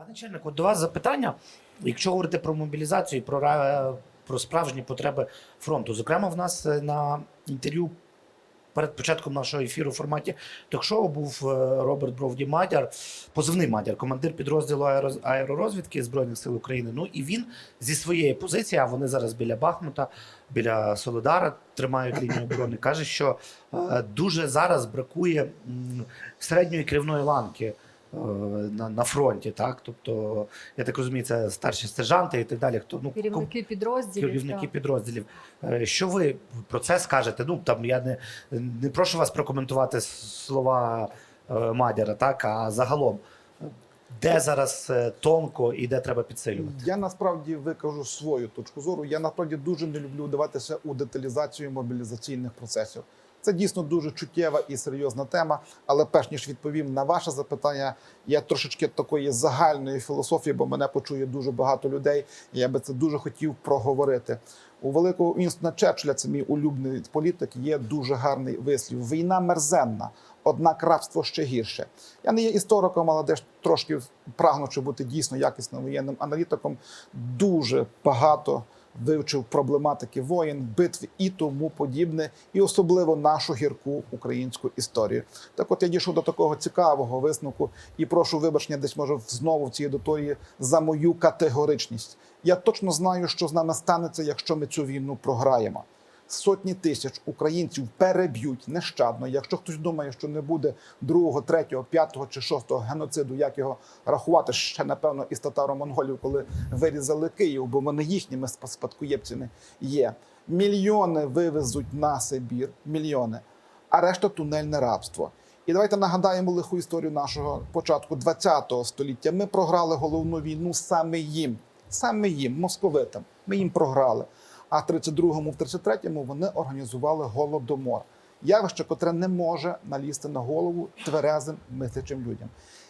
Пане Черник, от до вас запитання. Якщо говорити про мобілізацію про, про справжні потреби фронту, зокрема, в нас е, на інтерв'ю перед початком нашого ефіру в форматі ток-шоу був е, Роберт Бровді Мадяр, позивний Мадяр, командир підрозділу аеророзвідки Збройних сил України. Ну і він зі своєї позиції, а вони зараз біля Бахмута, біля Солодара тримають лінію оборони, каже, що е, дуже зараз бракує середньої керівної ланки на, на фронті. Так? Тобто, я так розумію, це старші сержанти і так далі. Хто, ну, Керівники підрозділів. керівники так. підрозділів. Е, Що ви про це скажете? Ну там я не, не прошу вас прокоментувати слова е, Мадяра, так а загалом, де зараз е, тонко і де треба підсилювати? Я насправді викажу свою точку зору. Я насправді дуже не люблю вдаватися у деталізацію мобілізаційних процесів. Це дійсно дуже чуттєва і серйозна тема. Але перш ніж відповім на ваше запитання, я трошечки такої загальної філософії, бо мене почує дуже багато людей. і Я би це дуже хотів проговорити. У великого Вінстона Черчилля, це мій улюблений політик, є дуже гарний вислів: війна мерзенна, однак рабство ще гірше. Я не є істориком, але теж трошки прагнучи бути дійсно якісним воєнним аналітиком, дуже багато вивчив проблематики воєн, битв і тому подібне, і особливо нашу гірку українську історію. Так, от я дійшов до такого цікавого висновку і прошу вибачення, десь може знову в цій аудиторії за мою категоричність. Я точно знаю, що з нами станеться, якщо ми цю війну програємо. Сотні тисяч українців переб'ють нещадно. Якщо хтось думає, що не буде другого, третього, п'ятого чи шостого геноциду, як його рахувати ще напевно із татаро-монголів, коли вирізали Київ, бо вони їхніми спа- спадкоємцями є. Мільйони вивезуть на Сибір, мільйони, а решта тунельне рабство. І давайте нагадаємо лиху історію нашого початку ХХ століття. Ми програли головну війну саме їм, саме їм, московитам. Ми їм програли. А в 32-му, в 33-му вони організували голодомор. Явище, котре не може налізти на голову тверезим мислячим людям.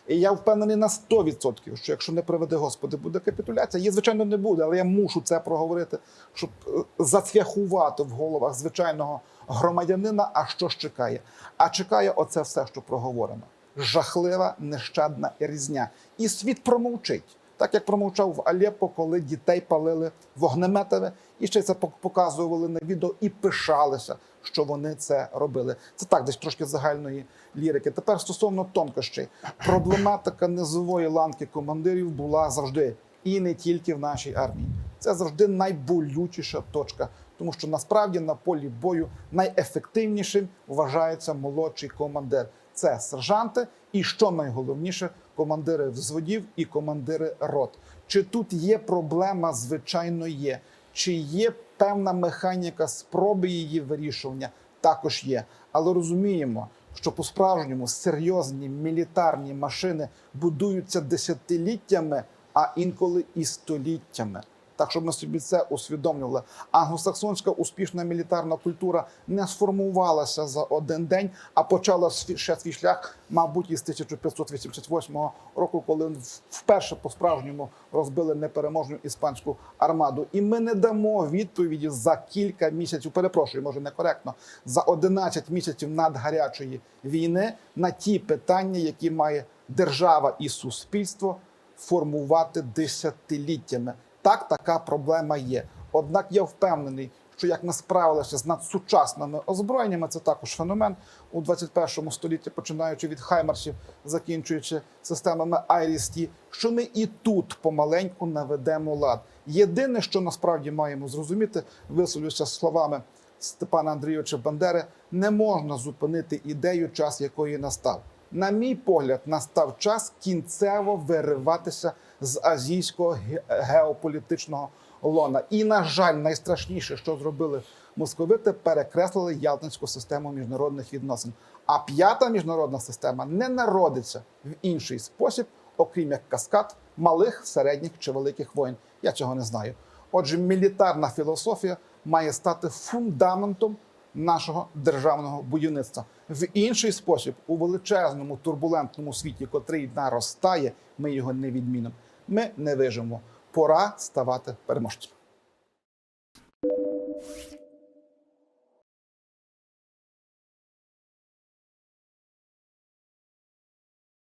І я впевнений на 100%, що якщо не приведе Господи, буде капітуляція. Її, звичайно, не буде, але я мушу це проговорити, щоб е, зацвяхувати в головах звичайного громадянина. А що ж чекає? А чекає оце все, що проговорено. Жахлива, нещадна різня. І світ промовчить. Так як промовчав в Алеппо, коли дітей палили вогнеметами, і ще це пок- показували на відео і пишалися, що вони це робили. Це так, десь трошки загальної лірики. Тепер стосовно тонкощей, проблематика низової ланки командирів була завжди і не тільки в нашій армії. Це завжди найболючіша точка, тому що насправді на полі бою найефективнішим вважається молодший командир. Це сержанти, і що найголовніше, командири взводів і командири рот. Чи тут є проблема? Звичайно, є. Чи є певна механіка спроби її вирішування? Також є. Але розуміємо, що по-справжньому серйозні мілітарні машини будуються десятиліттями, а інколи і століттями. Так, щоб ми собі це усвідомлювали. Англосаксонська успішна мілітарна культура не сформувалася за один день, а почала ще свій шлях, мабуть, із 1588 року, коли вперше по-справжньому розбили непереможну іспанську армаду. І ми не дамо відповіді за кілька місяців. Перепрошую, може некоректно, за 11 місяців надгарячої війни на ті питання, які має держава і суспільство формувати десятиліттями. Так, така проблема є. Однак я впевнений, що як ми справилися з надсучасними озброєннями, це також феномен у 21 столітті, починаючи від хаймарсів, закінчуючи системами IRIS-T, що ми і тут помаленьку наведемо лад. Єдине, що насправді маємо зрозуміти, висловлюся словами Степана Андрійовича Бандери, не можна зупинити ідею, час якої настав. На мій погляд, настав час кінцево вириватися з азійського геополітичного лона. І, на жаль, найстрашніше, що зробили московити, перекреслили ялтинську систему міжнародних відносин. А п'ята міжнародна система не народиться в інший спосіб, окрім як каскад малих, середніх чи великих воїн. Я цього не знаю. Отже, мілітарна філософія має стати фундаментом нашого державного будівництва. В інший спосіб, у величезному турбулентному світі, котрий наростає, ми його не відмінимо ми не вижимо. Пора ставати переможцем.